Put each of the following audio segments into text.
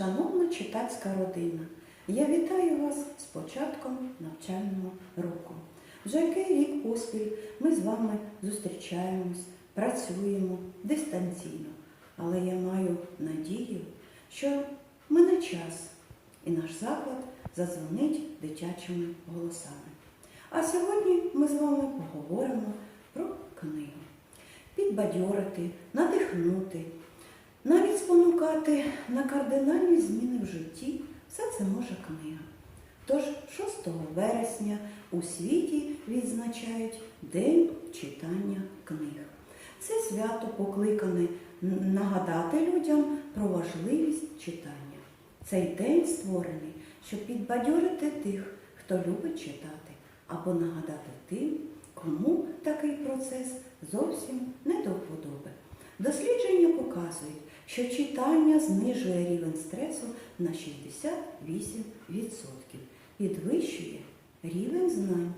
Шановна читацька родина, я вітаю вас з початком навчального року. Вже який рік поспіль ми з вами зустрічаємось, працюємо дистанційно. Але я маю надію, що мине час і наш заклад задзвонить дитячими голосами. А сьогодні ми з вами поговоримо про книгу. Підбадьорити, надихнути, навіть спонукати на кардинальні зміни в житті все це може книга. Тож 6 вересня у світі відзначають День читання книг. Це свято покликане нагадати людям про важливість читання. Цей день створений, щоб підбадьорити тих, хто любить читати, або нагадати тим, кому такий процес зовсім не до вподоби. Дослідження показують, що читання знижує рівень стресу на 68%, підвищує рівень знань.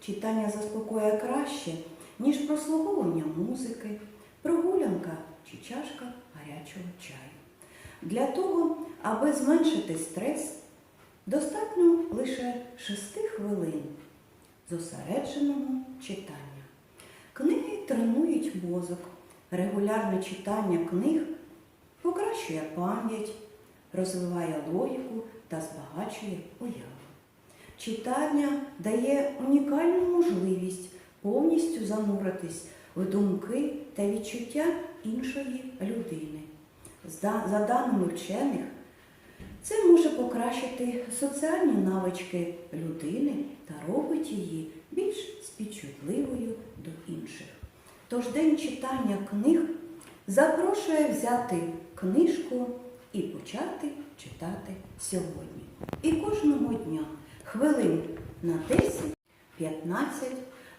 Читання заспокоює краще, ніж прослуговування музики, прогулянка чи чашка гарячого чаю. Для того, аби зменшити стрес, достатньо лише 6 хвилин зосередженого читання. Книги тренують мозок. Регулярне читання книг покращує пам'ять, розвиває логіку та збагачує уяву. Читання дає унікальну можливість повністю зануритись в думки та відчуття іншої людини. За даними вчених, це може покращити соціальні навички людини та робить її більш співчутливою. Тож день читання книг запрошує взяти книжку і почати читати сьогодні. І кожного дня хвилин на 10-15,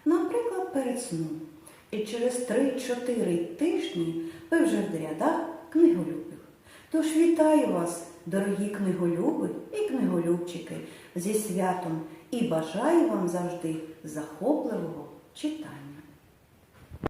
наприклад, перед сном. І через 3-4 тижні ви вже в рядах книголюбих. Тож вітаю вас, дорогі книголюби і книголюбчики, зі святом і бажаю вам завжди захопливого читання.